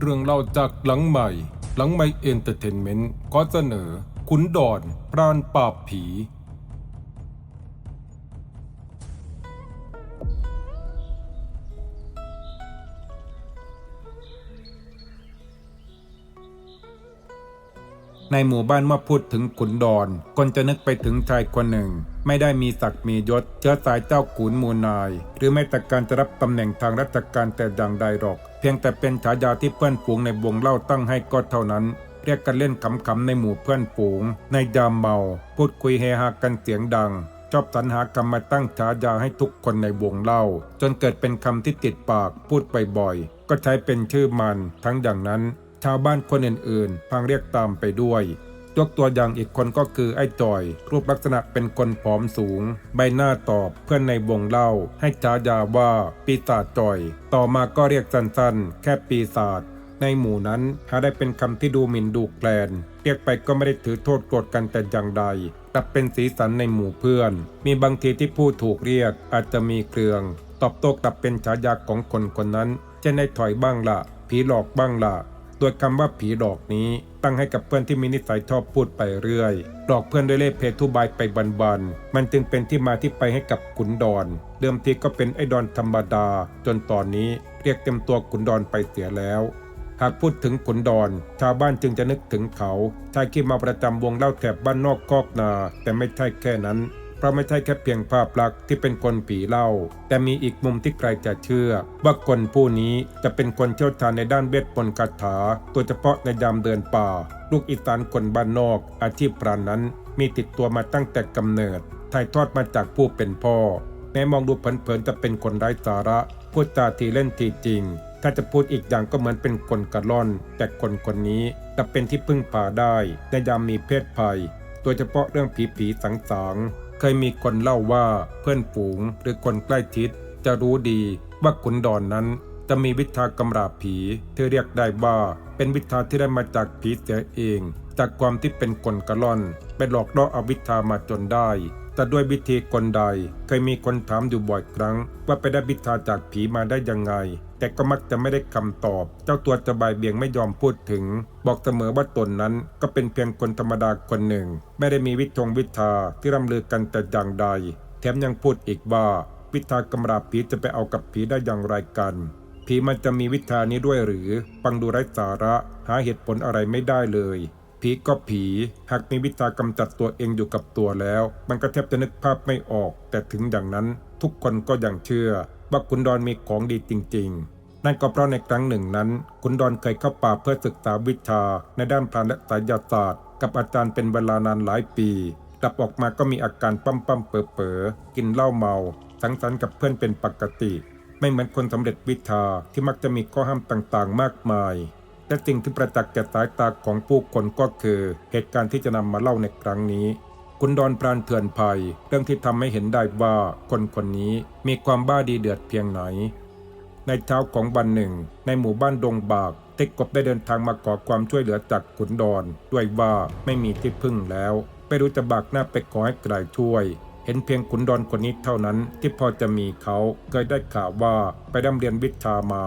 เรื่องเล่าจากหลังใหม่ หลังใหม่เอนเตอร์เทนเมนต์ขอเสนอ ขุนดอนพรานปราบผี ในหมู่บ้านเมื่อพูดถึงขุนดอนคนจะนึกไปถึงชายคนหนึ่ง ไม่ได้มีศักดิ์มียศเชื้อสายเจ้าขุนมูลนาย หรือแม้แต่การจะรับตำแหน่งทางราชการแต่ดังใดหรอก พียงแต่เป็นฉายาที่เพื่อนฝูงในวงเล่าตั้งให้ก็เท่านั้น เรียกกันเล่นขำๆในหมู่เพื่อนฝูง ในยามเมา พูดคุยเฮฮากันเสียงดัง ชอบสรรหาคำมาตั้งฉายาให้ทุกคนในวงเล่า จนเกิดเป็นคำที่ติดปากพูดบ่อยๆก็ใช้เป็นชื่อมัน ทั้งอย่างนั้น ชาวบ้านคนอื่นๆพังเรียกตามไปด้วย ยกตัวอย่างอีกคนก็คือไอ้จอย รูปลักษณะเป็นคนผอมสูง ใบหน้าตอบเพื่อนในวงเล่า ให้ฉายาว่าปีศาจจอย ต่อมาก็เรียกสั้นๆ แค่ปีศาจในหมู่นั้นหาได้เป็นคำที่ดูหมิ่นดูแคลน เรียกไปก็ไม่ได้ถือโทษโกรธกันแต่อย่างใดกลับเป็นสีสันในหมู่เพื่อน มีบางทีที่ผู้ถูกเรียกอาจจะมีเครือง ตอบโต้กลับเป็นฉายาของคนคนนั้นเช่นไอ้ถอยบ้างละผีหลอกบ้างละโดยคำว่าผีหลอกนี้ ตั้งให้กับเพื่อนที่มีนิสัยชอบพูดไปเรื่อย หลอกเพื่อนด้วยเล่ห์เพทุบายไปบันๆ มันจึงเป็นที่มาที่ไปให้กับขุนดอน เดิมทีก็เป็นไอ้ดอนธรรมดา จนตอนนี้เรียกเต็มตัวขุนดอนไปเสียแล้ว หากพูดถึงขุนดอน ชาวบ้านจึงจะนึกถึงเขาชายที่มาประจำวงเล่าแถบบ้านนอกคอกนา แต่ไม่ใช่แค่นั้น เพราะไม่ใช่แค่เพียงภาพลักษณ์ที่เป็นคนผีเล่า แต่มีอีกมุมที่ใครจะเชื่อ ว่าคนผู้นี้จะเป็นคนเชี่ยวชาญในด้านเวทมนต์คาถาโดยเฉพาะในยามเดินป่า ลูกอีสานคนบ้านนอก อาชีพพรานนั้น มีติดตัวมาตั้งแต่กำเนิดถ่ายทอดมาจากผู้เป็นพ่อ แม้มองดูเผินๆจะเป็นคนไร้สาระพูดจาทีเล่นทีจริงถ้าจะพูดอีกอย่างก็เหมือนเป็นคนกระล่อน แต่คนคนนี้จะเป็นที่พึ่งพาได้ในยามมีเพศภัย โดยเฉพาะเรื่องผีผีสังสาง เคยมีคนเล่าว่าเพื่อนฝูงหรือคนใกล้ชิดจะรู้ดีว่าขุนดอนนั้นจะมีวิชากำราบผีที่เรียกได้ว่าเป็นวิชาที่ได้มาจากผีเสียเอง จากความที่เป็นคนกระล่อนไปหลอกล่อเอาวิชามาจนได้ แต่ด้วยวิธีคนใด เคยมีคนถามอยู่บ่อยครั้ง ว่าไปได้วิชาจากผีมาได้ยังไง แต่ก็มักจะไม่ได้คำตอบ เจ้าตัวจะบายเบี่ยงไม่ยอมพูดถึง บอกเสมอว่าตนนั้นก็เป็นเพียงคนธรรมดาคนหนึ่ง ไม่ได้มีวิทงวิชาที่ร่ำลือกันแต่อย่างใด แถมยังพูดอีกว่าวิชากำราบผีจะไปเอากับผีได้อย่างไรกัน ผีมันจะมีวิชานี้ด้วยหรือฟังดูไร้สาระ หาเหตุผลอะไรไม่ได้เลย ผีก็ผีหากมีวิชากำจัดตัวเองอยู่กับตัวแล้ว มันก็แทบจะนึกภาพไม่ออก แต่ถึงอย่างนั้นทุกคนก็ยังเชื่อ ว่าคุณดอนมีของดีจริง ๆ นั่นก็เพราะในครั้งหนึ่งนั้น คุณดอนเคยเข้าป่าเพื่อศึกษาวิชา ในด้านพรานและไสยศาสตร์ กับอาจารย์เป็นเวลานานหลายปี กลับออกมาก็มีอาการปั้มปั้มๆเป๋อเป๋อๆกินเหล้าเมา สังสรรค์กับเพื่อนเป็นปกติ ไม่เหมือนคนสำเร็จวิชาที่มักจะมีข้อห้ามต่างๆ มากมายแต่สิ่งที่ประจักษ์แก่สายตาของผู้คนก็คือ เหตุการณ์ที่จะนำมาเล่าในครั้งนี้ คุณดอนพรานเถื่อนภัย เรื่องที่ทำให้เห็นได้ว่าคนคนนี้มีความบ้าดีเดือดเพียงไหน ในเช้าของวันหนึ่ง ในหมู่บ้านดงบากเต็กกบได้เดินทางมาขอความช่วยเหลือจากขุนดอน ด้วยว่าไม่มีที่พึ่งแล้ว ไม่รู้จะบากหน้าไปขอให้ใครช่วย เห็นเพียงขุนดอนคนนี้เท่านั้นที่พอจะมีเขาเคยได้ข่าวว่าไปร่ำเรียนวิชามา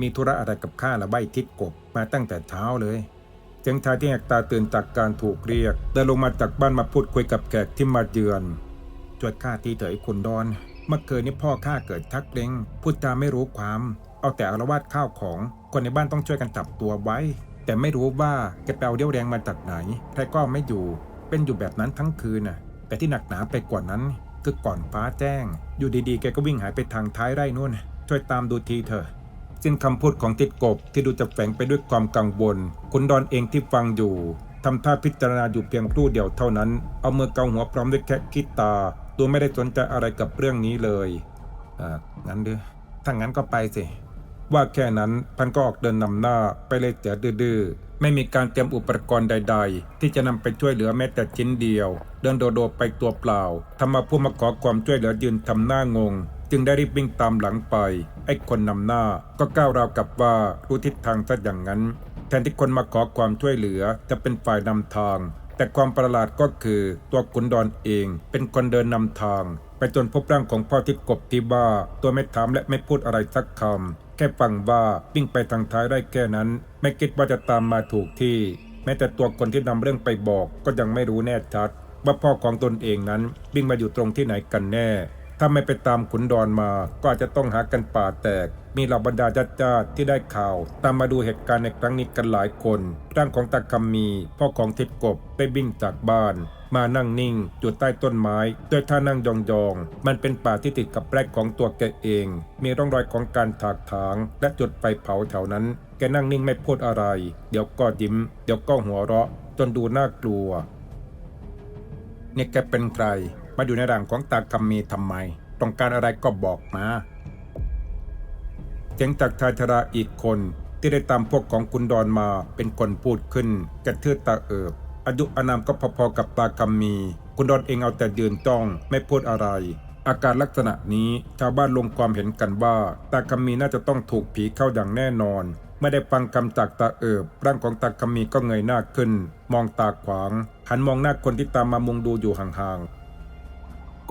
มีธุระอะไรกับข้าละใบทิศกบมาตั้งแต่เช้าเลย เสียงชายที่แหกตาตื่นจากการถูกเรียกเดินลงมาจากบ้านมาพูดคุยกับแขกที่มาเยือน จวดข้าทีเถยขุนดอน เมื่อคืนนี้พ่อข้าเกิดทักเล้งพูดจาไม่รู้ความ เอาแต่อารวาสข้าวของ คนในบ้านต้องช่วยกันจับตัวไว้ แต่ไม่รู้ว่าแกแปลเรี่ยวแรงมาจากไหนใครก็ไม่อยู่ เป็นอยู่แบบนั้นทั้งคืนน่ะ แต่ที่หนักหนาไปกว่านั้นคือก่อนฟ้าแจ้ง อยู่ดีๆ แกก็วิ่งหายไปทางท้ายไร่นู่น ช่วยตามดูทีเถอะ สิ้นคำพูดของทิดกบที่ดูจะแฝงไปด้วยความกังวลคุณดอนเองที่ฟังอยู่ทำท่าพิจารณาอยู่เพียงครู่เดียวเท่านั้น เอามือเกาหัวพร้อมด้วยแค่คิดตา ตัวไม่ได้สนใจอะไรกับเรื่องนี้เลยอ่างั้นเด้อถ้างั้นก็ไปสิ ว่าแค่นั้นพันก็ออกเดินนำหน้าไปเลยเสียดื้อไม่มีการเตรียมอุปกรณ์ใด ๆ ที่จะนำไปช่วยเหลือแม้แต่ชิ้นเดียว เดินโดดๆไปตัวเปล่าทำมาผู้มาขอความช่วยเหลือยืนทำหน้างง จึงได้รีบวิ่งตามหลังไป ไอ้คนนำหน้าก็ก้าวราวกับว่ารู้ทิศทางซะอย่างนั้น แทนที่คนมาขอความช่วยเหลือจะเป็นฝ่ายนำทาง แต่ความประหลาดก็คือตัวขุนดอนเองเป็นคนเดินนำทาง ไปจนพบร่างของพ่อทิดกบที่บ้า ตัวไม่ถามและไม่พูดอะไรสักคำแค่ฟังว่าวิ่งไปทางท้ายได้แค่นั้น ไม่คิดว่าจะตามมาถูกที่ แม้แต่ตัวคนที่นำเรื่องไปบอกก็ยังไม่รู้แน่ชัดว่าพ่อของตนเองนั้นวิ่งมาอยู่ตรงที่ไหนกันแน่ ถ้าไม่ไปตามขุนดอนมา ก็อาจจะต้องหากันป่าแตก มีเหล่าบรรดาญาติญาติที่ได้ข่าว ตามมาดูเหตุการณ์ในครั้งนี้กันหลายคนร่างของตาคำมี พ่อของทิดกบได้วิ่งจากบ้าน มานั่งนิ่งอยู่ใต้ต้นไม้ โดยท่านั่งยองๆ มันเป็นป่าที่ติดกับแปลกของตัวแกเอง มีร่องรอยของการถากถาง และจุดไฟเผาแถวนั้น แกนั่งนิ่งไม่พูดอะไร เดี๋ยวก็ยิ้ม เดี๋ยวก็หัวเราะ จนดูน่ากลัวเนี่ยแกเป็นใคร มาอยู่ในร่างของตาคำมีทำไม ต้องการอะไรก็บอกมาเสียงจากชายชราอีกคนที่ได้ตามพวกของคุณดอนมาเป็นคนพูดขึ้นกระเทือตาเอิบอายุอานามก็พอๆกับตาคำมี คุณดอนเองเอาแต่ยืนจ้องไม่พูดอะไร อาการลักษณะนี้ชาวบ้านลงความเห็นกันว่า ตาคำมีน่าจะต้องถูกผีเข้าอย่างแน่นอนไม่ได้ฟังคำจากตาเอิบ ร่างของตาคำมีก็เงยหน้าขึ้น มองตาขวาง หันมองหน้าคนที่ตามมามุงดูอยู่ห่างๆ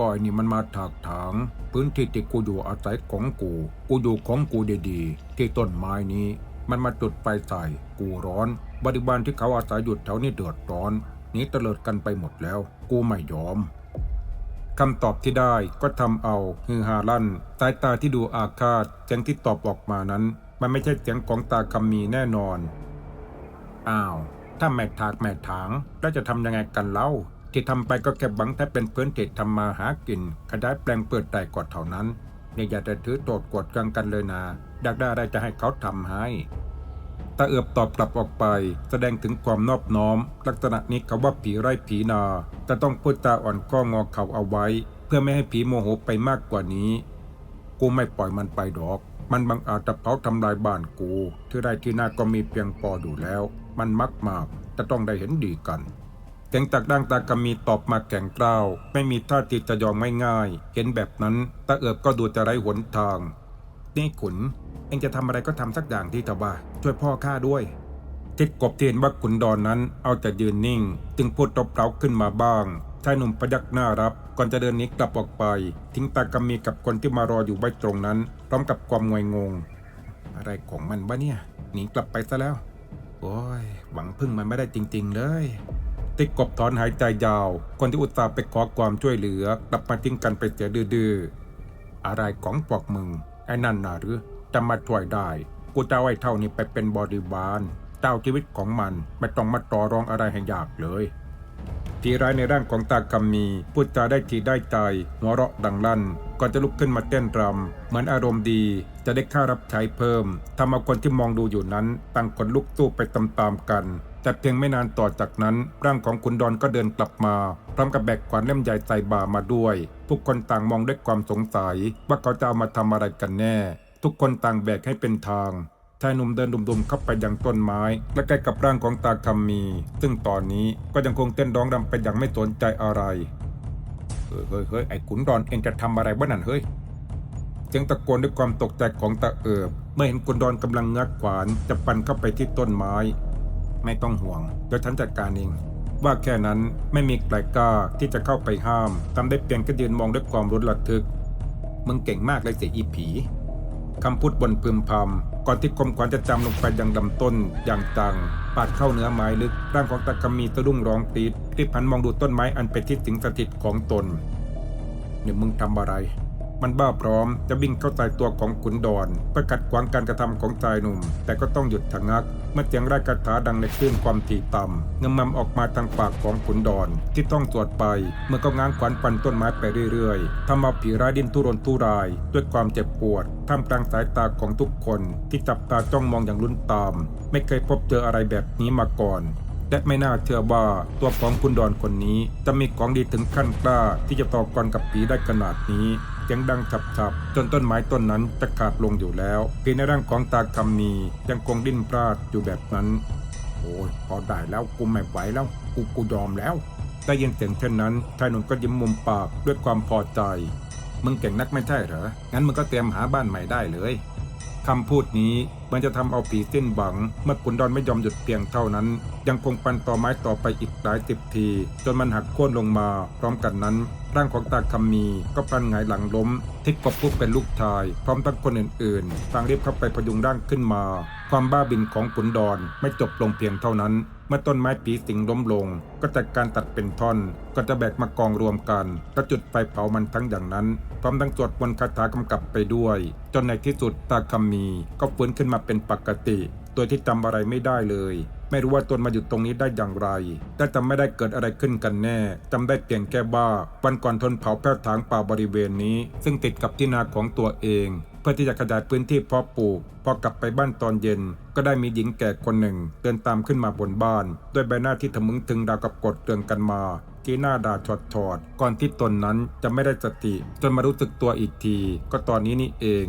ก้อยนี่มันมาถากถางพื้นที่ที่กูอยู่อาศัยของกู กูอยู่ของกูดีๆ ที่ต้นไม้นี้ มันมาจุดไฟใส่กูร้อน บริบาลที่เขาอาศัยอยู่แถวนี้เดือดร้อนนี้เตลิดกันไปหมดแล้ว กูไม่ยอมคำตอบที่ได้ก็ทำเอาฮือฮาลั่นสายตาที่ดูอาฆาตเสียงที่ตอบออกมานั้น มันไม่ใช่เสียงของตาคำมีแน่นอน อ้าว ถ้าแม่ถากแม่ถางแล้วจะทำยังไงกันเล่า ที่ทำไปก็แค่บังแค่เป็นพื้นที่ทำมาหากินขยายแปลงเปิดได้กอดเท่านั้นอย่อย่าแต่ถือโทษกดกันกันเลยนะอยากได้อะไรจะให้เขาทำให้ตาเอือบตอบกลับออกไป แสดงถึงความนอบน้อม ลักษณะนี้เขาว่าผีไร้ผีนาแต่ต้องพูดจาอ่อนข้องอเขาเอาไว้ เพื่อไม่ให้ผีโมโหไปมากกว่านี้ กูไม่ปล่อยมันไปดอก มันบังอาจจะเผาทำลายบ้านกู ที่ไรที่นาก็มีเพียงพออยู่แล้ว มันมักมากจะต้องได้เห็นดีกัน เสียงจากดังตากำมีตอบมาแก่งกล้าว ไม่มีท่าทีจะยอมง่ายๆเห็นแบบนั้นตาเอือบก็ดูจะไร้หนทาง นี่ขุน เองจะทำอะไรก็ทำสักอย่างที่ตะว่าช่วยพ่อข้าด้วย ทิดกบเที่เห็นว่าขุนดอนนั้นเอาแต่ยืนนิ่ง จึงพูดตบเร้าขึ้นมาบ้างชายหนุ่มพยักหน้ารับก่อนจะเดินหนีกลับออกไป ทิ้งตากำมีกับคนที่มารออยู่ไว้ตรงนั้น พร้อมกับความงวยงง อะไรของมันวะเนี่ยหนีกลับไปซะแล้ว โอ้ยหวังพึ่งมันไม่ได้จริง ๆ เลย ติ๊กบถอนหายใจยาว คนที่อุตส่าห์ไปขอความช่วยเหลือกลับมาทิ้งกันไปเสียดื้อๆอะไรของพวกมึง ไอ้นั่นน่ะหรือจะมาช่วยได้ กูจะเอาไอ้เท่านี้ไปเป็นบริวารเจ้าชีวิตของมันไม่ต้องมาต่อรองอะไรให้ยากเลยทีร้ายในร่างของตาคำมีพูดจาได้ทีได้ใจหัวเราะดังลั่นก่อนจะลุกขึ้นมาเต้นรำเหมือนอารมณ์ดี จะได้ค่ารับใช้เพิ่มทำเอาคนที่มองดูอยู่นั้นต่างคนลุกสู้ไปตามๆกัน แต่เพียงไม่นานต่อจากนั้น ร่างของคุณดอนก็เดินกลับมา พร้อมกับแบกขวานเล่มใหญ่ใส่บ่ามาด้วย ทุกคนต่างมองด้วยความสงสัย ว่าเขาจะเอามาทำอะไรกันแน่ ทุกคนต่างแบกให้เป็นทางชายหนุ่มเดินดุมๆเข้าไปยังต้นไม้ และใกล้กับร่างของตาคำมี ซึ่งตอนนี้ก็ยังคงเต้นร้องรำไปอย่างไม่สนใจอะไรเฮ้ยเฮ้ยเฮ้ยไอ้ขุนดอนเองจะทำอะไรบ้านั่นเฮ้ยเสียงตะโกนด้วยความตกใจของตาเอิบ เมื่อเห็นขุนดอนกำลังงัดขวานจะปันเข้าไปที่ต้นไม้ ไม่ต้องห่วงเดี๋ยวฉันจัดการเอง ว่าแค่นั้นไม่มีใครกล้าที่จะเข้าไปห้ามทำได้เพียงแค่ยืนมองด้วยความรุนระทึก มึงเก่งมากเลยเสียอีผีคำพูดบนพึมพำก่อนที่คมขวัญจะจำลงไปยังลำต้นอย่างจังปาดเข้าเนื้อไม้ลึกร่างของตะกำมีสะดุ้งร้องตีดรีบหันมองดูต้นไม้อันเป็นที่สิงสถิตของตนเนี่ยมึงทำอะไร มันบ้าพร้อมจะวิ่งเข้าใส่ตัวของขุนดอนเพื่อกัดขวางการกระทำของชายหนุ่ม แต่ก็ต้องหยุดชะงัก เมื่อเสียงไร้คาถาดังในคลื่นความถี่ต่ำเงมมำออกมาทางปากของขุนดอนที่ต้องสวดไป เมื่อก็ง้างขวานฟันต้นไม้ไปเรื่อยๆทำเอาผีร้ายดิ้นทุรนทุราย ด้วยความเจ็บปวดท่ามกลางสายตาของทุกคนที่จับตาจ้องมองอย่างลุ้นตาม ไม่เคยพบเจออะไรแบบนี้มาก่อนและไม่น่าเชื่อว่าตัวของคุณดอนคนนี้ จะมีของดีถึงขั้นกล้าที่จะต่อกรกับผีได้ขนาดนี้ สียงดังฉับๆ จนต้นไม้ต้นนั้นจะขาดลงอยู่แล้วผีในร่างของตาคำนียังคงดิ้นพลาดอยู่แบบนั้น โอ้ยพอได้แล้วกูไม่ไหวแล้ว กูกูยอมแล้ว ได้ยินเสียงเช่นนั้นชายหนุ่มก็ยิ้มมุมปากด้วยความพอใจ มึงเก่งนักไม่ใช่เหรอ งั้นมึงก็เตรียมหาบ้านใหม่ได้เลย คำพูดนี้มันจะทำเอาผีสิ้นหวัง เมื่อขุนดอนไม่ยอมหยุดเพียงเท่านั้น ยังคงปันต่อไม้ต่อไปอีกหลายสิบที จนมันหักโค่นลงมา พร้อมกันนั้น ร่างของตาคำมีก็พลันหงายหลังล้ม ทิกกบผู้เป็นลูกชาย พร้อมทั้งคนอื่นๆต่างรีบเข้าไปพยุงร่างขึ้นมา ความบ้าบินของขุนดอนไม่จบลงเพียงเท่านั้น มื่อต้นไม้ผีสิงล้มลง ก็จัดการตัดเป็นท่อน ก็จะแบกมากองรวมกันก็จุดไฟเผามันทั้งอย่างนั้นพร้อมทั้งสวดมนต์คาถากำกับไปด้วย จนในที่สุดตาคำมี ก็ฟื้นขึ้นมาเป็นปกติ ตัวที่จำอะไรไม่ได้เลย ไม่รู้ว่าตนมาอยู่ตรงนี้ได้อย่างไร แต่จำไม่ได้เกิดอะไรขึ้นกันแน่จำได้เพียงแค่ว่าวันก่อนทนเผาแพร่ถางป่าบริเวณนี้ ซึ่งติดกับที่นาของตัวเอง เพื่อที่จะขยายพื้นที่เพาะปลูก พอกลับไปบ้านตอนเย็น ก็ได้มีหญิงแก่คนหนึ่ง เดินตามขึ้นมาบนบ้าน ด้วยใบหน้าที่ทะมึงถึงดาวกับกดเตือนกันมาที่หน้าด่าชอดชอดก่อนที่ตนนั้นจะไม่ได้สติ จนมารู้สึกตัวอีกที ก็ตอนนี้นี่เอง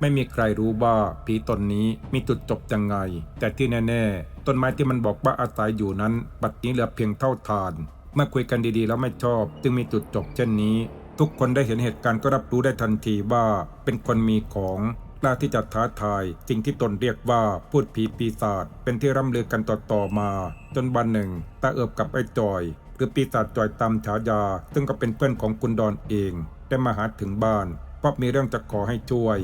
ไม่มีใครรู้ว่าผีตนนี้มีจุดจบยังไง แต่ที่แน่ๆ ต้นไม้ที่มันบอกว่าอาศัยอยู่นั้นบัดนี้เหลือเพียงเท่าทาน เมื่อคุยกันดีๆแล้วไม่ชอบ จึงมีจุดจบเช่นนี้ ทุกคนได้เห็นเหตุการณ์ก็รับรู้ได้ทันทีว่าเป็นคนมีของกล้าที่จะท้าทายสิ่งที่ตนเรียกว่าพูดผีปีศาจเป็นที่ร่ำลือกันต่อๆมา จนวันหนึ่งตาเอิบกับไอ้จอย หรือปีศาจจอยตามฉายา ซึ่งก็เป็นเพื่อนของกุนดอนเอง ได้มาหาถึงบ้านเพราะมีเรื่องจะขอให้ช่วย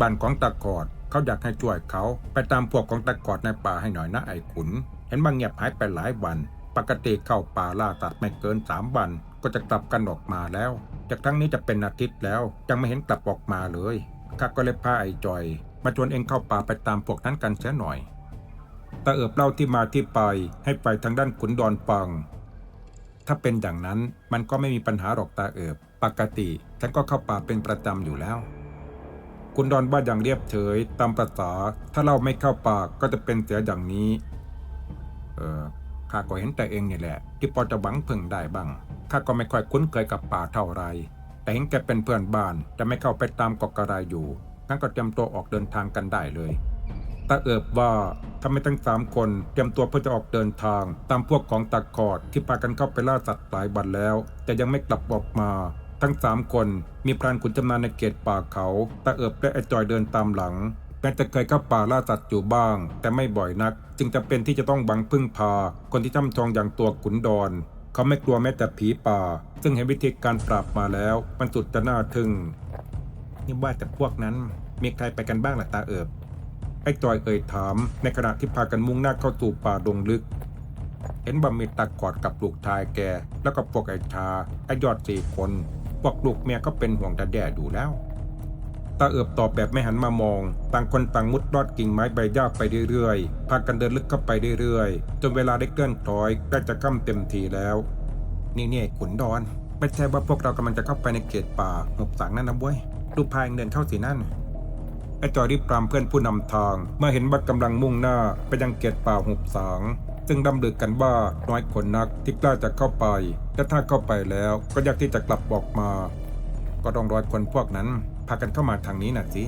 บ้านของตะกอดเขาอยากให้ช่วยเขาไปตามพวกของตะกอดในป่าให้หน่อยนะไอ้ขุน เห็นบางเงียบหายไปหลายวัน ปกติเข้าป่าล่าสัตว์ไม่เกินสามวัน ก็จะกลับกันออกมาแล้ว จากครั้งนี้จะเป็นอาทิตย์แล้วยังไม่เห็นกลับออกมาเลยข้าก็เลยพาไอ้จอย มาชวนเองเข้าป่าไปตามพวกนั้นกันเสียหน่อยตาเอิบเล่าที่มาที่ไปให้ไปทางด้านขุนดอนฟัง ถ้าเป็นอย่างนั้นมันก็ไม่มีปัญหาหรอกตาเอิบ ปกติฉันก็เข้าป่าเป็นประจำอยู่แล้ว คุณดอนบ้าอย่างเรียบเฉยตามประษา ถ้าเราไม่เข้าปากก็จะเป็นเสียอย่างนี้ เออข้าก็เห็นแต่เองนี่แหละ ที่พอจะหวังพึ่งได้บ้างข้าก็ไม่ค่อยคุ้นเคยกับป่าเท่าไร แต่เห็นแกเป็นเพื่อนบ้านจะไม่เข้าไปตามกอกกระไรอยู่งั้นก็เตรียมตัวออกเดินทางกันได้เลยตาเอิบว่าทำให้ทั้งสามคนเตรียมตัวเพื่อจะออกเดินทาง ตามพวกของตะกอดที่พากันเข้าไปล่าสัตว์หลายวันแล้ว แต่ยังไม่กลับออกมา ทั้งสามคนมีพรานขุนชำนาญในเขตป่าเขาตาเอิบและไอจอยเดินตามหลังแม้จะเคยเข้าป่าล่าสัตว์อยู่บ้าง แต่ไม่บ่อยนัก จึงจะเป็นที่จะต้องหวังพึ่งพา คนที่ช่ำชองอย่างตัวขุนดอน เขาไม่กลัวแม้แต่ผีป่า ซึ่งเห็นวิธีการปราบมาแล้ว มันสุดจะน่าทึ่งนี่ว่าแต่พวกนั้นมีใครไปกันบ้างล่ะตาเอิบไอ้จอยเอ่ยถาม ในขณะที่พากันมุ่งหน้าเข้าสู่ป่าดงลึก เห็นบ่มีตากอดกับลูกชายแก แล้วก็พวกไอ้ชาไอ้ยอดสี่คน พวกลูกเมียก็เป็นห่วงแต่แด่ดูแล้วตาเอิบตอบแบบไม่หันมามอง ต่างคนต่างมุดลอดกิ่งไม้ใบหญ้าไปเรื่อยๆ พากันเดินลึกเข้าไปเรื่อยๆ จนเวลาได้เคลื่อนคล้อยใกล้จะค่ำเต็มทีแล้ว นี่เนี่ยขุนดอน ไม่ใช่ว่าพวกเรากำลังจะเข้าไปในเขตป่าหกสังนั่นนะเว้ยดูพายเดินเข้าสีนั่นไอจอยรีบปรามเพื่อนผู้นำทาง เมื่อเห็นว่ากำลังมุ่งหน้าไปยังเกตป่าหุบสาง ซึ่งดำลือกันว่าน้อยคนนักที่กล้าจะเข้าไปแต่ถ้าเข้าไปแล้วก็ยากที่จะกลับออกมา ก็ต้องร้อยคนพวกนั้น พากันเข้ามาทางนี้น่ะสิ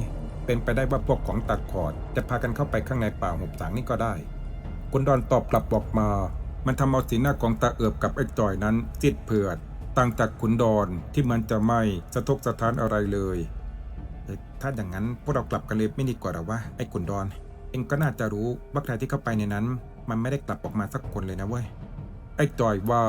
เป็นไปได้ว่าพวกของตะขอด จะพากันเข้าไปข้างในป่าหุบสางนี่ก็ได้คุณดอนตอบกลับบอกมา มันทำเอาสีหน้าของตาเอิบกับไอ้จอยนั้นจิตเผือด ต่างจากขุนดอนที่มันจะไม่สะทกสะท้านอะไรเลยเอ้ยถ้าอย่างนั้นพวกเรากลับกันเลยไม่ดีกว่าหรอวะไอ้ขุนดอน เองก็น่าจะรู้ว่าใครที่เข้าไปในนั้น มันไม่ได้กลับออกมาสักคนเลยนะเว้ย ไอ้จอยว่า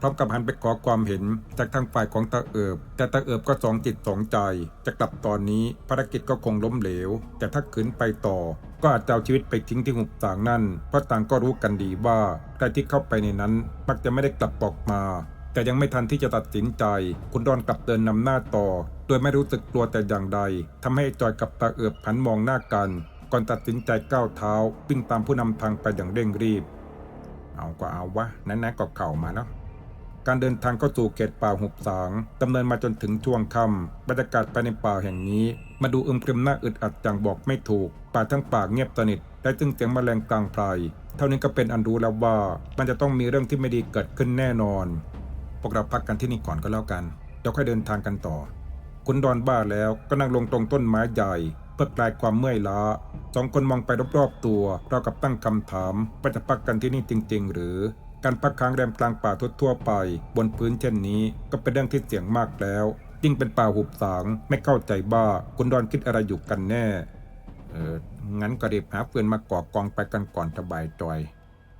พร้อมกับหันไปขอความเห็นจากทางฝ่ายของตาเอิบ แต่ตาเอิบก็สองจิตสองใจ จะกลับตอนนี้ภารกิจก็คงล้มเหลว แต่ถ้าขืนไปต่อ ก็อาจจะเอาชีวิตไปทิ้งที่หุบสางนั่น เพราะต่างก็รู้กันดีว่าใครที่เข้าไปในนั้นมักจะไม่ได้กลับออกมาแต่ยังไม่ทันที่จะตัดสินใจ คุณดอนกลับเดินนำหน้าต่อ โดยไม่รู้สึกกลัวแต่อย่างใดทำให้จอยกับตาเอิบหันมองหน้ากัน ก่อนตัดสินใจก้าวเท้าวิ่งตามผู้นำทางไปอย่างเร่งรีบ เอาก็เอาวะนั้นๆก็เข่ามาแล้วการเดินทางเข้าสู่เขตป่าหุบสางดำเนินมาจนถึงช่วงค่ำบรรยากาศภายในป่าแห่งนี้ มาดูอึมครึมหน้าอึดอัดอย่างบอกไม่ถูก ป่าทั้งป่าเงียบสนิทได้ซึ่งเสียงแมลงกลางไพรเท่านี้ก็เป็นอันรู้แล้วว่า มันจะต้องมีเรื่องที่ไม่ดีเกิดขึ้นแน่นอนพวกเราพักกันที่นี่ก่อนก็แล้วกันเดี๋ยวค่อยเดินทางกันต่อ คุณดอนบ้าแล้วก็นั่งลงตรงต้นไม้ใหญ่ เพื่อคลายความเมื่อยล้าสองคนมองไปรอบๆตัวเรากับตั้งคำถามว่าจะพักกันที่นี่จริง ๆ หรือ การพักค้างแรมกลางป่าทั่วๆไป บนพื้นเช่นนี้ก็เป็นเรื่องที่เสี่ยงมากแล้วยิ่งเป็นป่าหุบสางไม่เข้าใจบ้าคุณดอนคิดอะไรอยู่กันแน่ เอองั้นก็รีบหาเฟือนมาก่อกองไปกันก่อนสบายจอย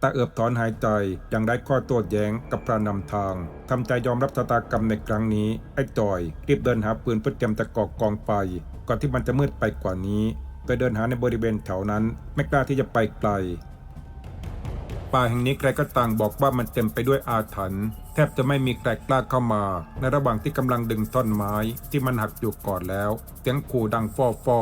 ตาเอือบถอนหายใจยังได้ข้อโต้แย้งกับพระนำทางทำใจยอมรับชะตากรรมในครั้งนี้ ไอ้จอย รีบเดินหาปืนเพื่อเตรียมจะก่อกองไฟก่อนที่มันจะมืดไปกว่านี้โดยเดินหาในบริเวณแถวนั้น ไม่กล้าที่จะไปไกลป่าแห่งนี้ใครก็ต่างบอกว่ามันเต็มไปด้วยอาถรรพ์แทบจะไม่มีใครกล้าเข้ามา ในระหว่างที่กำลังดึงท่อนไม้ที่มันหักอยู่ก่อนแล้ว เสียงขู่ดังฟอฟอ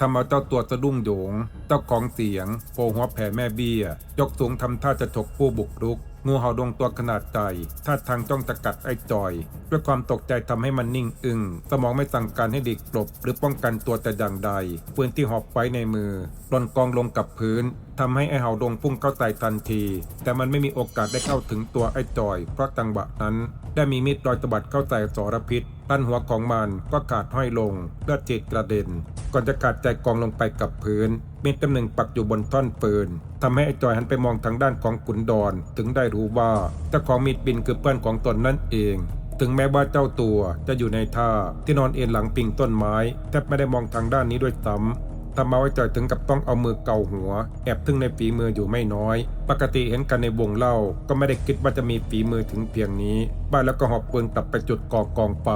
ทำเอาเจ้าตัวสะดุ้งโยง เจ้าของเสียงโผหัวแผ่แม่เบี้ย ยกสูงทำท่าจะฉกผู้บุกรุก งูเห่าดวงตัวขนาดใหญ่ท่าทางจ้องจะกัดไอ้จอย ด้วยความตกใจทำให้มันนิ่งอึง้งสมองไม่สั่งการให้ดิกกลบ หรือป้องกันตัวแต่อย่างใดปืนที่หอบไว้ในมือหล่นกองลงกับพื้น ทำให้ไอเห่าดงพุ่งเข้าใส่ทันที แต่มันไม่มีโอกาสได้เข้าถึงตัวไอจอย เพราะจังหวะนั้น ได้มีมีดรอยตบัดเข้าใส่สรพิษตันหัวของมันก็ขาดห้อยลงเลือดจิตกระเด็น ก่อนจะขาดใจกองลงไปกับพื้น มีดตำหนึ่งปักอยู่บนท่อนปืนทำให้ไอจอยหันไปมองทางด้านของขุนดอน ถึงได้รู้ว่าเจ้าของมีดบินคือเพื่อนของตนนั่นเองถึงแม้ว่าเจ้าตัวจะอยู่ในท่าที่นอนเอนหลังพิงต้นไม้แทบไม่ได้มองทางด้านนี้ด้วยซ้ำ ทำเอาไอ้จอยถึงกับต้องเอามือเกาหัว แอบทึ่งในฝีมืออยู่ไม่น้อย ปกติเห็นกันในวงเล่า ก็ไม่ได้คิดว่าจะมีฝีมือถึงเพียงนี้ บ้านแล้วก็หอบปืนกลับไปจุดก่อกองไฟ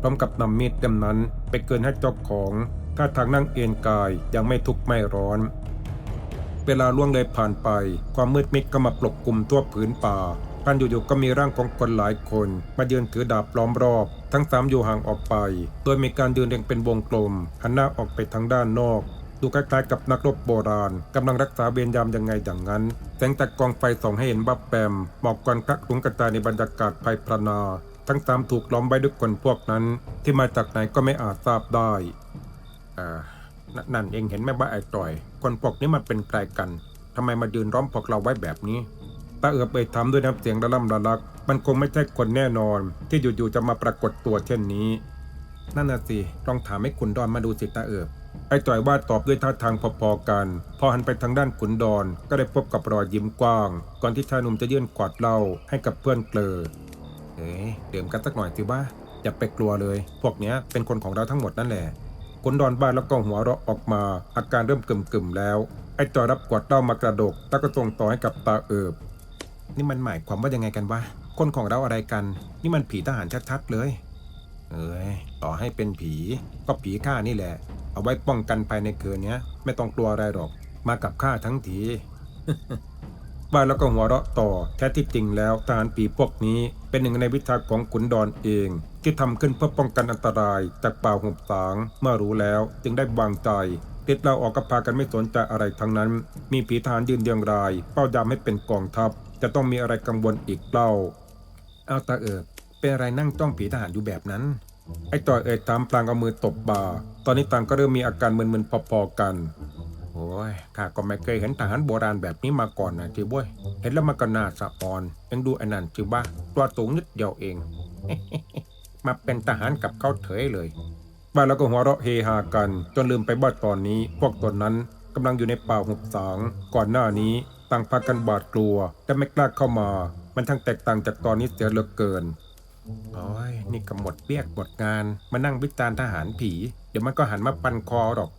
พร้อมกับนำมีดเล่มนั้น ไปเกินให้เจ้าของท่าทางนั่งเอนกายยังไม่ทุกข์ไม่ร้อน เวลาล่วงเลยผ่านไป ความมืดมิดก็มาปกคลุมทั่วผืนป่ากันอยู่ๆก็มีร่างของคนหลายคน มายืนถือดาบล้อมรอบ ทั้งสามอยู่ห่างออกไป โดยมีการยืนเรียงเป็นวงกลม หันหน้าออกไปทางด้านนอก ดูคล้ายๆกับนักรบโบราณกำลังรักษาเวรยามยังไงอย่างนั้น แสงจากกองไฟส่องให้เห็นบับแปมหมอกควันคลักคลุ้งกระจายในบรรยากาศภัยพรนา ทั้งสามถูกล้อมไว้ด้วยคนพวกนั้น ที่มาจากไหนก็ไม่อาจทราบได้อ่านั่นเองเห็นไหมว่าไอ้ต่อย คนพวกนี้มันเป็นใครกันทำไมมายืนร้อมพวกเราไว้แบบนี้ตาเอือบเอ่ยถามด้วยน้ำเสียงระล่ำระลัก มันคงไม่ใช่คนแน่นอน ที่อยู่ๆจะมาปรากฏตัวเช่นนี้ นั่นน่ะสิลองถามให้ขุนดอนมาดูสิตาเอือบ ไอ้ต่อยว่าตอบด้วยท่าทางพอๆกัน พอหันไปทางด้านขุนดอน ก็ได้พบกับรอยยิ้มกว้าง ก่อนที่ชายหนุ่มจะยื่นกวดเหล้าให้กับเพื่อนเกลอเฮ้ยดื่มกันสักหน่อยสิบ้าอย่าไปกลัวเลย พวกเนี้ยเป็นคนของเราทั้งหมดนั่นแหละคนดอนบ้านแล้วก็หัวเราะออกมา อาการเริ่มกึ่มๆแล้ว ไอ้จอยรับกวดเหล้ามากระดกแล้วก็ส่งต่อให้กับตาเอิบ นี่มันหมายความว่ายังไงกันวะ คนของเราอะไรกัน นี่มันผีทหารชัดๆเลย เอ้ยต่อให้เป็นผีก็ผีข้านี่แหละ เอาไว้ป้องกันภายในคืนเนี้ย ไม่ต้องกลัวอะไรหรอก มากับข้าทั้งทีบ้าแล้วก็หัวเราะต่อ แท้ที่จริงแล้วทหารปีพวกนี้ เป็นหนึ่งในวิชาของขุนดอนเอง ที่ทำขึ้นเพื่อป้องกันอันตรายจากป่าหุบสาง เมื่อรู้แล้วจึงได้วางใจติดเราออกก็พากันไม่สนใจอะไรทั้งนั้น มีผีทหารยืนเรียงราย เป้ายามให้เป็นกองทัพ จะต้องมีอะไรกังวลอีกเล่าเอาตาเอิบ เป็นอะไรนั่งจ้องผีทหารอยู่แบบนั้น ไอ้ต่อยเอ่ยถามพลางเอามือตบบ่าตอนนี้ต่างก็เริ่มมีอาการมึนๆพอๆกันโอ้ยข้าก็ไม่เคยเห็นทหารโบราณแบบนี้มาก่อนนะจิบ้ยเห็นแล้วมันก็น่าสะอ่อนยังดูไอ้นั่นจิบ้าตัวสูงนิดเดียวเอง มาเป็นทหารกับเขาเถยเลยบ้านแล้วก็หัวเราะเฮฮากัน จนลืมไปว่าตอนนี้ พวกตนนั้นกำลังอยู่ในป่าหุบสาง ก่อนหน้านี้ต่างพากันบาดกลัวแต่ไม่กล้าเข้ามา มันทั้งแตกต่างจากตอนนี้เสียเหลือเกิน โอ้ยนี่ก็หมดเปียกหมดงาน มานั่งวิจารณ์ทหารผี เดี๋ยวมันก็หันมาปันคอหรอก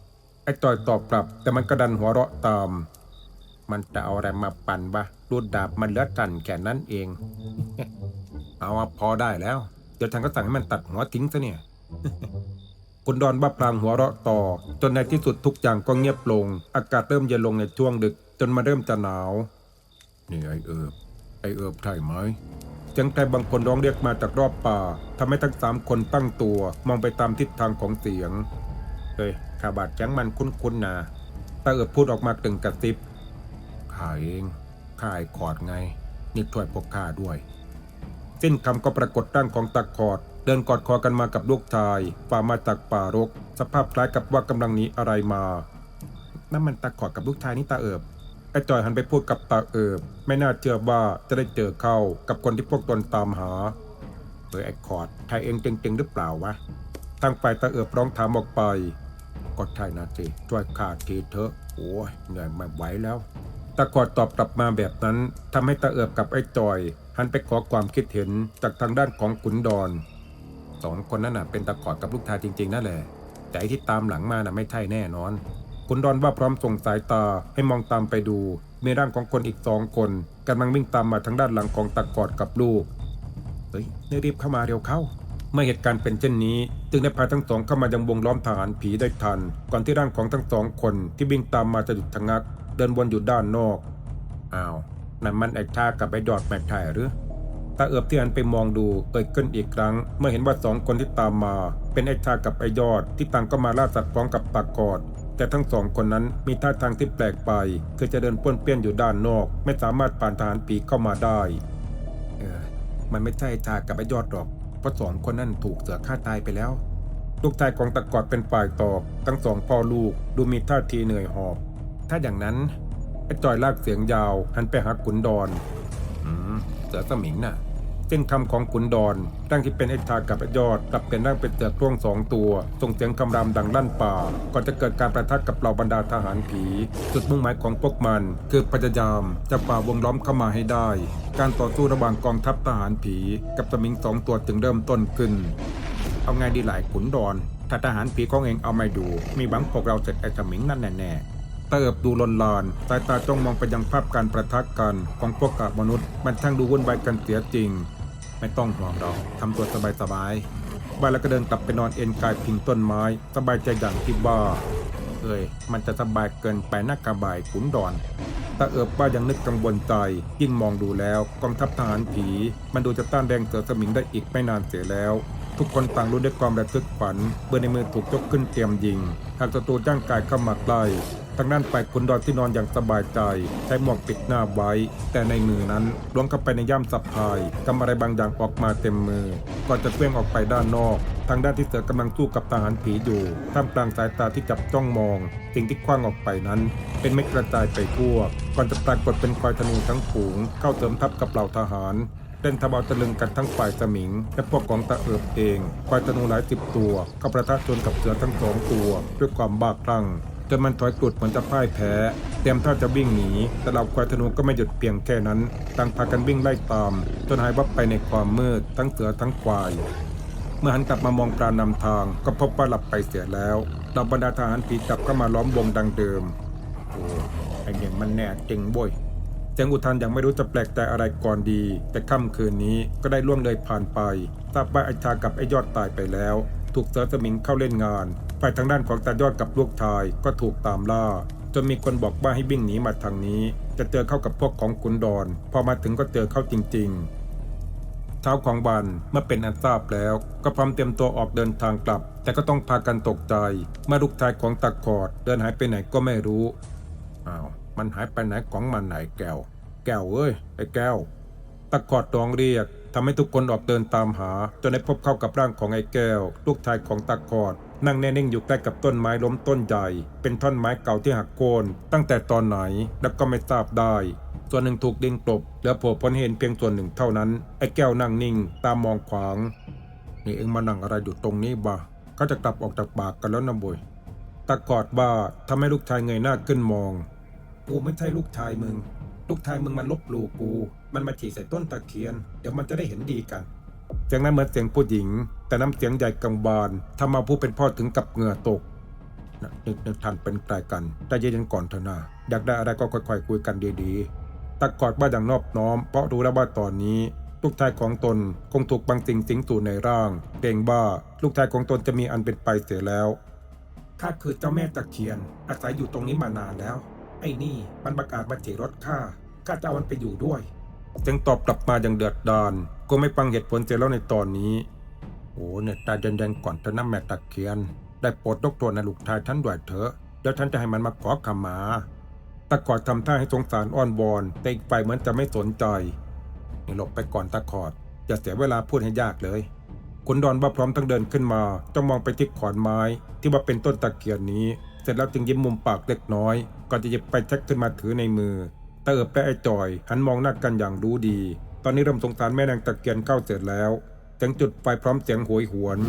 ไอ้ต่อยตอบกลับ แต่มันก็ดันหัวเราะตาม มันจะเอาอะไรมาปั่นบะรูดดาบมันเลือดตันแค่นั้นเอง เอามาพอได้แล้ว เดี๋ยวฉันก็สั่งให้มันตัดหัวทิ้งซะเนี่ยคุณดอนบ้าพลางหัวเราะต่อ จนในที่สุดทุกอย่างก็เงียบลง อากาศเริ่มเย็นลงในช่วงดึก จนมาเริ่มจะหนาว นี่ไอเอิบไอเอิบใช่ไหม เสียงใครบางคนร้องเรียกมาจากรอบป่าทำให้ทั้งสามคนตั้งตัว มองไปตามทิศทางของเสียง เฮ้ยข้าบาดแจ้งมันคุ้นๆนะตาเอิบพูดออกมาตึงกระซิบข้าเองข้าไอ้ขอดไง นี่ช่วยพวกข้าด้วย สิ้นคำก็ปรากฏร่างของตะขอด เดินกอดคอกันมากับลูกชายฝ่ามาจากป่ารก สภาพคล้ายกับว่ากำลังหนีอะไรมานั่นมันตะขอดกับลูกชายนี่ตาเอิบ ไอ้จอยหันไปพูดกับตาเอิบไม่น่าเชื่อว่าจะได้เจอเข้ากับคนที่พวกตนตามหาเฮ้ยไอ้ขอร์ดไทยเองจริงๆหรือเปล่าวะทางฝ่ายตาเอิบร้องถามออกไปก็ใช่นะสิช่วยข้าทีเถอะโอ้ยเหนื่อยไม่ไหวแล้วตะกอดตอบกลับมาแบบนั้นทำให้ตาเอิบกับไอ้จอย หันไปขอความคิดเห็นจากทางด้านของขุนดอนสองคนนั้นน่ะเป็นตะกอดกับลูกชายจริง ๆนั่นแหละแต่อ้ที่ตามหลังมาน่ะไม่ใช่แน่นอน คุณดอนว่าพร้อมส่งสายตาให้มองตามไปดู มีร่างของคนอีกสองคนกำลังวิ่งตามมาทางด้านหลังของตะกอดกับลูก เฮ้ยรีบเข้ามาเร็วเข้า เมื่อเหตุการณ์เป็นเช่นนี้ จึงได้พาทั้งสองเข้ามายังวงล้อมทหารผีได้ทัน ก่อนที่ร่างของทั้งสองคนที่วิ่งตามมาจะหยุดชะงัก เดินวนอยู่ด้านนอก อ้าวนั่นมันไอ้ชากับไอ้ดอดแมกไทยหรือตาเอือบที่หันไปมองดูเกิดขึ้นอีกครั้ง เมื่อเห็นว่าสองคนที่ตามมา เป็นไอ้ชากับไอ้ยอดที่ต่างก็มาล่าสัตว์พร้อมกับปากอด แต่ทั้งสองคนนั้นมีท่าทางที่แปลกไป คือจะเดินป้วนเปี้ยนอยู่ด้านนอก ไม่สามารถผ่านทหารผีเข้ามาได้ เออ มันไม่ใช่ชากับไอ้ยอดหรอก เพราะสองคนนั้นถูกเสือฆ่าตายไปแล้ว ลูกชายของตะกอดเป็นฝ่ายตอบ ทั้งสองพ่อลูกดูมีท่าทีเหนื่อยหอบ ถ้าอย่างนั้นไอ้จอยลากเสียงยาวหันไปหาขุนดอน อืม เสือสมิงน่ะ ส้นคำของขุนดอนร่างที่เป็นไอ้ชากับไอ้ยอดกลับเป็นร่างเป็นเสือโคร่งสองตัว ส่งเสียงคำรามดังลั่นป่า ก่อนจะเกิดการประทะกับเหล่าบรรดาทหารผี จุดมุ่งหมายของพวกมัน คือพยายามจะป่าวงล้อมเข้ามาให้ได้ การต่อสู้ระหว่างกองทัพทหารผี กับสมิงสองตัวจึงเริ่มต้นขึ้น เอาไงดีหลายขุนดอนถ้าทหารผีของเองเอาไม่ดู มีหวังพวกเราเสร็จไอ้สมิงนั่นแน่ๆเติบดูลนลานสายตาจ้องมองไปยังภาพการประทะกันของพวกกะมนุษย์ มันช่างดูวุ่นวายกันเสียจริง ไม่ต้องห่วงเราทำตัวสบายๆบ้านแล้วก็เดินกลับไปนอนเอนกายพิงต้นไม้ สบายใจอย่างที่บ้าเอ้ยมันจะสบายเกินไปนักกระบายขุนดอนตาเอิบว่ายังนึกกังวลใจ ยิ่งมองดูแล้วกองทัพทหารผี มันดูจะต้านแรงเสือสมิงได้อีกไม่นานเสียแล้ว ทุกคนต่างรู้ด้วยความระทึกขวัญเมื่อในมือถูกยกขึ้นเตรียมยิง หากศัตรูย่างกายเข้ามาใกล้ ทางด้านฝ่ายขุนดอนที่นอนอย่างสบายใจ ใช้หมวกปิดหน้าไว้ แต่ในมือนั้นล้วงเข้าไปในย่ามสับพายกำอะไรบางอย่างออกมาเต็มมือ ก่อนจะเคลื่องออกไปด้านนอก ทางด้านที่เสือกำลังสู้กับทหารผีอยู่ท่ามกลางสายตาที่จับจ้องมอง สิ่งที่คว้างออกไปนั้น เป็นเม็ดกระจายไปทั่ว ก่อนจะปรากฏเป็นควายธนูทั้งฝูง เข้าเสริมทัพกับเหล่าทหารเล่นทะเบาตะลึงกันทั้งฝ่ายสมิง และพวกของตะเอิบเอง ควายธนูหลายสิบตัวก็ประทะชนกับเสือทั้งสองตัว ด้วยความบ้าคลั่ง จนมันถอยกลุดเหมือนจะพ่ายแพ้ เตรียมท่าจะวิ่งหนี แต่เหล่าควายธนูก็ไม่หยุดเพียงแค่นั้น ต่างพากันวิ่งไล่ตาม จนหายวับไปในความมืด ทั้งเสือทั้งควาย เมื่อหันกลับมามองปลานำทาง ก็พบว่าหลับไปเสียแล้วเหล่าบรรดาทหารผีจับก็มาล้อมวงดังเดิมโอ้ไอเนี่ยมันแน่จริงบ่ยเสียงอุทานยังไม่รู้จะแปลกใจอะไรก่อนดี แต่ค่ำคืนนี้ก็ได้ล่วงเลยผ่านไปทราบว่าไอชากับไอยอดตายไปแล้ว ถูกเสือสมิงเข้าเล่นงาน ฝ่ายทางด้านของตายอดกับลูกชายก็ถูกตามล่า จนมีคนบอกว่าให้วิ่งหนีมาทางนี้ จะเจอเข้ากับพวกของขุนดอน พอมาถึงก็เจอเข้าจริง ๆ เช้าของวันเมื่อเป็นอันทราบแล้ว ก็พร้อมเตรียมตัวออกเดินทางกลับ แต่ก็ต้องพากันตกใจเมื่อลูกชายของตะกอด เดินหายไปไหนก็ไม่รู้อ้าวมันหายไปไหนของมันไหนแก้ว แก้วเอ้ยไอ้แก้วตะกอดร้องเรียก ทำให้ทุกคนออกเดินตามหา จนได้พบเข้ากับร่างของไอ้แก้ว ลูกชายของตะกอด นั่งแน่นิ่งอยู่ใกล้กับต้นไม้ล้มต้นใหญ่ เป็นท่อนไม้เก่าที่หักโคนตั้งแต่ตอนไหนแล้วก็ไม่ทราบได้ ส่วนหนึ่งถูกดินกลบเหลือโผล่พ้นเห็นเพียงส่วนหนึ่งเท่านั้น ไอ้แก้วนั่งนิ่ง ตามมองขวาง นี่เอ็งมานั่งอะไรอยู่ตรงนี้บ่าเขาจะกลับออกจากปากกันแล้วนะบุยตะกอดว่าทำให้ลูกชายเงยหน้าขึ้นมอง กูไม่ใช่ลูกชายมึง ลูกชายมึงมันลบหลู่กู มันมาฉี่ใส่ต้นตะเคียน เดี๋ยวมันจะได้เห็นดีกัน เสียงนั้นเหมือนเสียงผู้หญิง แต่น้ำเสียงใหญ่กังวานทำมาผู้เป็นพ่อถึงกับเหงื่อตกนึกนึกทันเป็นไกลกันแต่เย็นก่อนเถอะนะอยากได้อะไรก็ค่อยๆคุยกันดีๆตะกอดว่าอย่างนอบน้อม เพราะรู้แล้วว่าตอนนี้ ลูกชายของตนคงถูกบางสิ่งสิงสู่ในร่างเกรงว่าลูกชายของตนจะมีอันเป็นไปเสียแล้วข้าคือเจ้าแม่ตะเคียน อาศัยอยู่ตรงนี้มานานแล้ว ไอ้นี่มันประกาศมาเจีรถข้าข้าจะเอามันไปอยู่ด้วย จึงตอบกลับมาอย่างเดือดดาลก็ไม่ฟังเหตุผลเสียแล้วในตอนนี้โอ้เนี่ยตาเย็นๆก่อนเถอะนะแม่ตะเคียน ได้โปรดยกตัวในลูกชายท่านด้วยเถอะเดี๋ยวท่านจะให้มันมาขอขมาตะกอดทำท่าให้สงสารอ้อนวอนแต่อีกฝ่ายเหมือนจะไม่สนใจนี่หลบไปก่อนตะกอดอย่าเสียเวลาพูดให้ยากเลย คุณดอนว่าพร้อมทั้งเดินขึ้นมาจ้องมองไปที่ขอนไม้ ที่ว่าเป็นต้นตะเคียนนี้ เสร็จแล้วจึงยิ้มมุมปากเล็กน้อย ก่อนจะหยิบไปแจ็คขึ้นมาถือในมือ ตาเอิบและไอ้จอย หันมองหน้ากันอย่างรู้ดี ตอนนี้เริ่มสงสารแม่นางตะเกียนเข้าเสร็จแล้วเสียงจุดไฟพร้อมเสียงโหยหวน